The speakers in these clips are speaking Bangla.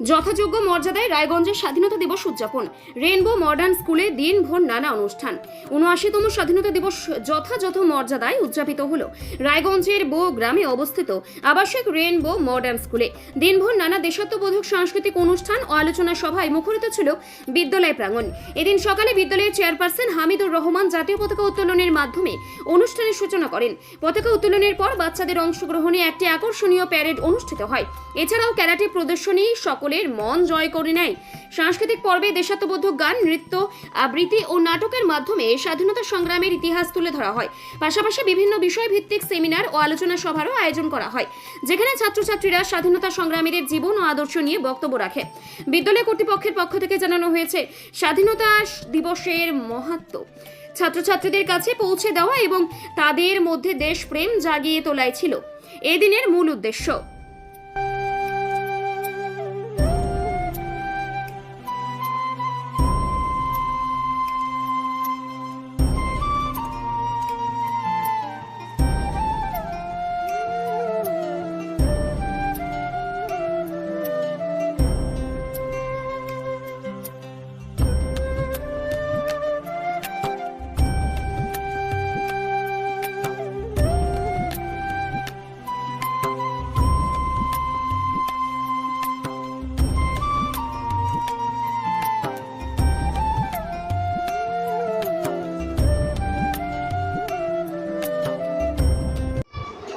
যথাযোগ্য মর্যাদায় রায়গঞ্জের স্বাধীনতা দিবস উদযাপন। রেনবো মডার্ন স্কুলে দিনভর নানা অনুষ্ঠান। উনআশিতম স্বাধীনতা দিবস যথাযথ মর্যাদায় উদযাপিত হলো। রায়গঞ্জের বো গ্রামে অবস্থিত আবাসিক রেনবো মডার্ন স্কুলে দিনভর নানা দেশাত্মবোধক সাংস্কৃতিক অনুষ্ঠান ও আলোচনা সভায় মুখরিত ছিল বিদ্যালয় প্রাঙ্গণ। এদিন সকালে বিদ্যালয়ের চেয়ারপারসন হামিদুর রহমান জাতীয় পতাকা উত্তোলনের মাধ্যমে অনুষ্ঠানের সূচনা করেন। পতাকা উত্তোলনের পর বাচ্চাদের অংশগ্রহণে একটি আকর্ষণীয় প্যারেড অনুষ্ঠিত হয়। এছাড়াও ক্যারাটে প্রদর্শনী সকলের মন জয় করে নেয়। সাংস্কৃতিক পর্বে দেশাত্মবোধক গান, নৃত্য, আবৃত্তি ও নাটকের মাধ্যমে স্বাধীনতা সংগ্রামের ইতিহাস তুলে ধরা হয়। পাশাপাশি বিভিন্ন বিষয়ভিত্তিক সেমিনার ও আলোচনা সভারও আয়োজন করা হয়, যেখানে ছাত্রছাত্রীরা স্বাধীনতা সংগ্রামীদের জীবন ও আদর্শ নিয়ে বক্তব্য রাখে। বিদ্যালয় কর্তৃপক্ষের পক্ষ থেকে জানানো হয়েছে, স্বাধীনতা দিবসের মহাত্ম। ছাত্রছাত্রীদের কাছে পৌঁছে দেওয়া এবং তাদের মধ্যে দেশপ্রেম জাগিয়ে তোলাই ছিল। এদিনের মূল উদ্দেশ্য।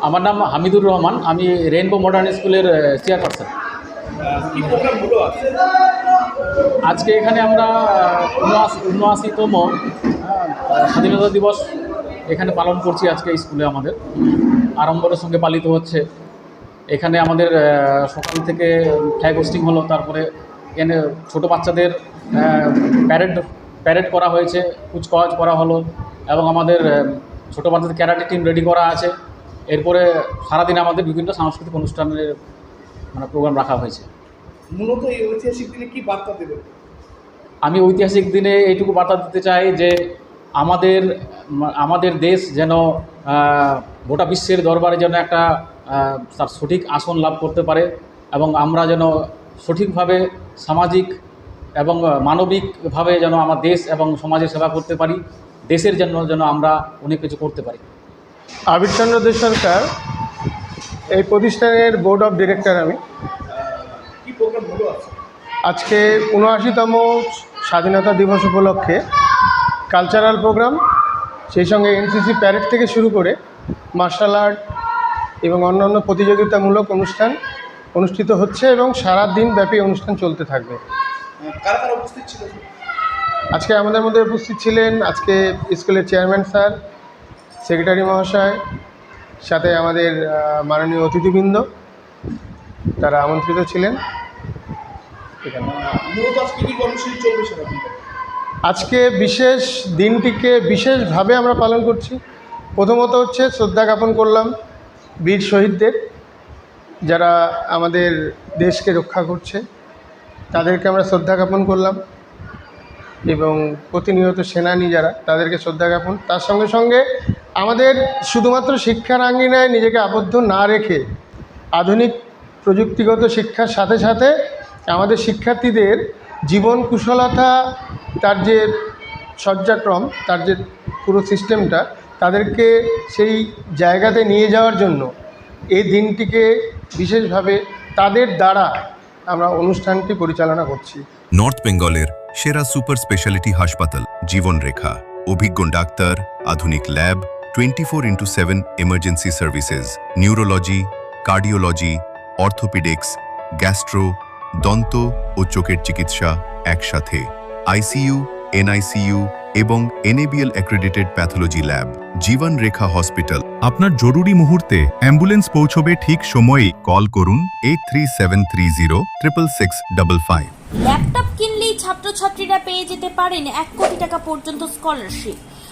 আমার নাম হামিদুর রহমান, আমি রেনবো মডার্ন স্কুলের চেয়ারপারসন আজকে এখানে আমরা উনআশি, উনআশিতম স্বাধীনতা দিবস এখানে পালন করছি আজকে স্কুলে আমাদের। আড়ম্বরের সঙ্গে পালিত হচ্ছে। এখানে আমাদের সকাল থেকে ফ্ল্যাগ হোস্টিং হলো, তারপরে এখানে ছোটো বাচ্চাদের প্যারেড প্যারেড করা হয়েছে, কুচকাওয়াজ করা হলো এবং আমাদের ছোটো বাচ্চাদের ক্যারাটে টিম রেডি করা আছে। এরপরে সারাদিন আমাদের বিভিন্ন সাংস্কৃতিক অনুষ্ঠানের মানে প্রোগ্রাম রাখা হয়েছে। মূলত এই ঐতিহাসিক দিনে কি বার্তা দেবেন? আমি ঐতিহাসিক দিনে এইটুকু বার্তা দিতে চাই যে আমাদের আমাদের দেশ যেন গোটা বিশ্বের দরবারে যেন একটা তার সঠিক আসন লাভ করতে পারে এবং আমরা যেন সঠিকভাবে সামাজিক এবং মানবিকভাবে যেন আমার দেশ এবং সমাজের সেবা করতে পারি দেশের জন্য যেন আমরা অনেক কিছু করতে পারি। আবিরচন্দ্র দে সরকার এই প্রতিষ্ঠানের বোর্ড অফ ডিরেক্টর আমি। আজকে উনআশিতম স্বাধীনতা দিবস উপলক্ষে কালচারাল প্রোগ্রাম সেই সঙ্গে এনসিসি প্যারেড থেকে শুরু করে মার্শাল আর্ট এবং অন্যান্য প্রতিযোগিতামূলক অনুষ্ঠান অনুষ্ঠিত হচ্ছে এবং সারা দিন ব্যাপী অনুষ্ঠান চলতে থাকবে। ছিল? আজকে আমাদের মধ্যে উপস্থিত ছিলেন আজকে স্কুলের চেয়ারম্যান স্যার সেক্রেটারি মহাশয় সাথে আমাদের মাননীয় অতিথিবৃন্দ তারা আমন্ত্রিত ছিলেন। আজকে বিশেষ দিনটিকে বিশেষভাবে আমরা পালন করছি। প্রথমত হচ্ছে শ্রদ্ধা জ্ঞাপন করলাম বীর শহীদদের যারা আমাদের দেশকে রক্ষা করছে। তাদেরকে আমরা শ্রদ্ধা জ্ঞাপন করলাম। এবং প্রতিনিয়ত সেনানী যারা তাদেরকে শ্রদ্ধা জ্ঞাপন। তার সঙ্গে সঙ্গে আমাদের শুধুমাত্র শিক্ষার আঙ্গিনায় নিজেকে আবদ্ধ না রেখে আধুনিক প্রযুক্তিগত শিক্ষার সাথে সাথে আমাদের শিক্ষার্থীদের জীবন কুশলতা, তার যে সজ্জাক্রম, তার যে পুরো সিস্টেমটা, তাদেরকে সেই জায়গাতে নিয়ে যাওয়ার জন্য এই দিনটিকে বিশেষভাবে তাদের দ্বারা আমরা অনুষ্ঠানটি পরিচালনা করছি। নর্থ বেঙ্গলের সেরা সুপার স্পেশালিটি হাসপাতাল, জীবনরেখা। অভিজ্ঞ ডাক্তার, আধুনিক lab twenty four into seven emergency services neurology cardiology orthopaedics gastro দন্ত ও চোখের চিকিৎসা একসাথে আইসিইউ এনআইসিইউ এবং NABL accredited pathology lab Jiban Rekha hospital আপনার জরুরি মুহূর্তে অ্যাম্বুলেন্স পৌঁছবে ঠিক সময়েই কল করুন eight three seven three zero triple six double five laptop কিনলেই ছাত্রছাত্রীরা পেয়ে যেতে পারেন এক কোটি টাকা পর্যন্ত স্কলারশিপ